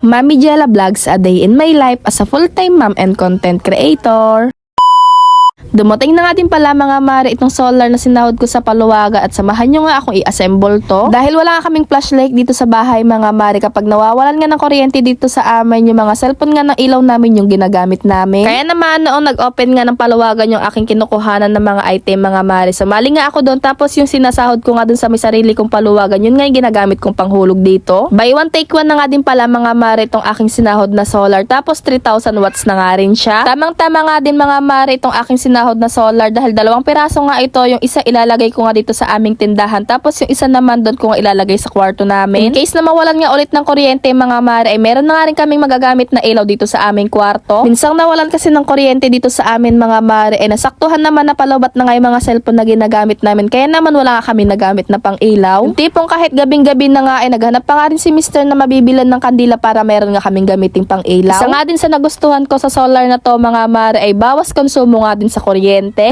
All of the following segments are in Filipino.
Mami Jella Vlogs, a day in my life as a full-time mom and content creator. Dumating na nga din pala mga mare itong solar na sinahod ko sa paluwaga at samahan nyo nga akong i-assemble to. Dahil wala nga kaming flashlight dito sa bahay mga mare kapag nawawalan nga ng kuryente dito sa amin yung mga cellphone nga ng ilaw namin yung ginagamit namin. Kaya naman noong nag-open nga ng paluwagan yung aking kinukuhanan ng mga item mga mare. Sumali nga ako doon tapos yung sinasahod ko nga doon sa may sarili kong paluwagan yun nga yung ginagamit kong panghulog dito. Buy one take one na nga din pala mga mare itong aking sinahod na solar tapos 3,000 watts na nga rin siya. Tamang tama nga din mga mare itong aking sinahod na solar dahil dalawang piraso nga ito yung isa ilalagay ko nga dito sa aming tindahan tapos yung isa naman doon ko nga ilalagay sa kwarto namin. In case na mawalan nga ulit ng kuryente mga mare ay meron na nga rin kaming magagamit na ilaw dito sa aming kwarto. Minsang nawalan kasi ng kuryente dito sa amin mga mare ay nasaktuhan naman na palobat na nga yung mga cellphone na ginagamit namin kaya naman wala nga kami nagamit na pang ilaw. Yung tipong kahit gabing-gabi na nga ay naghanap pa nga rin si Mr. na mabibilan ng kandila para meron nga kaming gamiting pang ilaw. Isa nga din sa nagustuhan ko sa solar na to mga mare ay bawas konsumo nga din sa.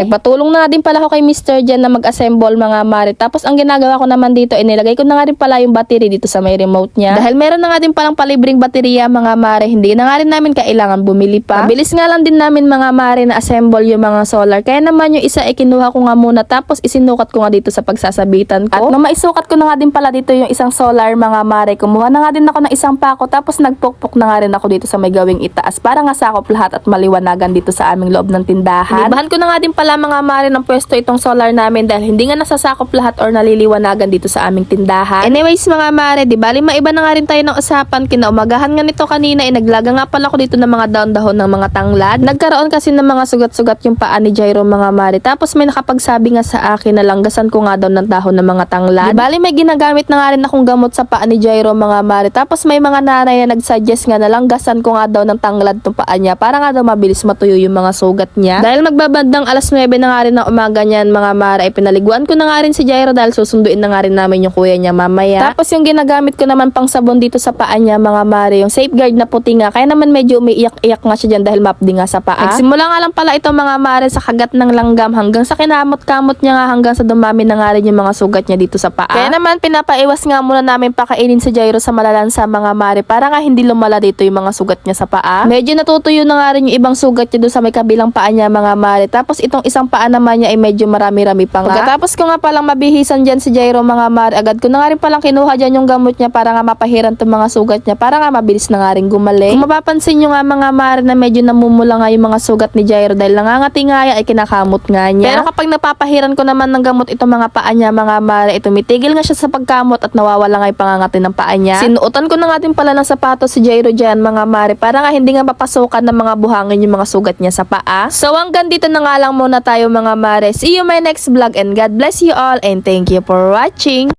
Nagpatulong na din pala ako kay Mr. Jan na mag-assemble mga mare. Tapos ang ginagawa ko naman dito ay nilagay ko na nga rin pala yung battery dito sa may remote niya. Dahil meron na nga din palang palibreng baterya mga mare, hindi na nga rin namin kailangan bumili pa. Mabilis nga lang din namin mga mare na assemble yung mga solar. Kaya naman yung isa ay kinuha ko nga muna tapos isinukat ko nga dito sa pagsasabitan ko. At nung maisukat ko na nga din pala dito yung isang solar mga mare, kumuha na nga din ako ng isang pako tapos nagpukpok na nga rin ako dito sa may gawing itaas para nga sakop lahat at maliwanagan dito sa aming loob ng tindahan. Inibahan ko na nga din pala mga mare ng pwesto itong solar namin dahil hindi nga nasasakop lahat or naliliwanagan dito sa aming tindahan. Anyways mga mare, di bali maiba na nga rin tayo ng usapan. Kinaumagahan nga nito kanina, eh, naglaga nga pala ako dito ng mga daon-dahon ng mga tanglad. Nagkaroon kasi ng mga sugat-sugat yung paa ni Jairo mga mare. Tapos may nakapagsabi nga sa akin na langgasan ko nga daw ng dahon ng mga tanglad. Di bali may ginagamit na nga rin akong gamot sa paa ni Jairo mga mare. Tapos may mga nanay na nagsuggest nga na langgasan ko nga daw ng tanglad tong paa niya para nga daw mabilis matuyo yung mga sugat niya. Dahil magbabandang alas 9 na nga rin ng umaga niyan mga mare ay ko na nga rin si Jairo dahil susunduin na nga rin namin yung kuya niya mamaya. Tapos yung ginagamit ko naman pang sabon dito sa paa niya mga mare, yung safeguard na puti nga. Kaya naman medyo umiiyak-iyak nga siya dyan dahil mapdi nga sa paa. Nagsimula nga lang pala ito mga mare sa kagat ng langgam hanggang sa kinamot-kamot niya nga hanggang sa dumami na nga rin yung mga sugat niya dito sa paa. Kaya naman pinapaiwas nga muna namin pakainin si Jairo sa malalansa mga mare para nga hindi lumala dito yung mga sugat niya sa paa. Medyo natutuyo na nga rin yung ibang sugat niya doon sa may kabilang paa niya mga mare. Tapos itong isang paa naman niya ay medyo marami-rami pa nga. Pagkatapos ko nga palang mabihisan dyan si Jairo mga mare, agad ko na nga rin palang kinuha dyan yung gamot niya para nga mapahiran tong mga sugat niya para nga mabilis na nga rin gumaling. Kung mapapansin nyo nga mga mare na medyo namumula nga yung mga sugat ni Jairo dahil nangangati nga yan ay kinakamot nga niya. Pero kapag napapahiran ko naman ng gamot itong mga paa niya mga mare, ito mitigil nga siya sa pagkamot at nawawala nga yung pangangati ng paa niya. Sinuotan ko na nga din pala ng sapatos si Jairo dyan mga mare para nga hindi nga papasukan ng mga buhangin yung mga sugat niya sa paa. So hanggang dito na nga lang muna tayo mga mare. See you my next vlog and God bless you all and thank you for watching.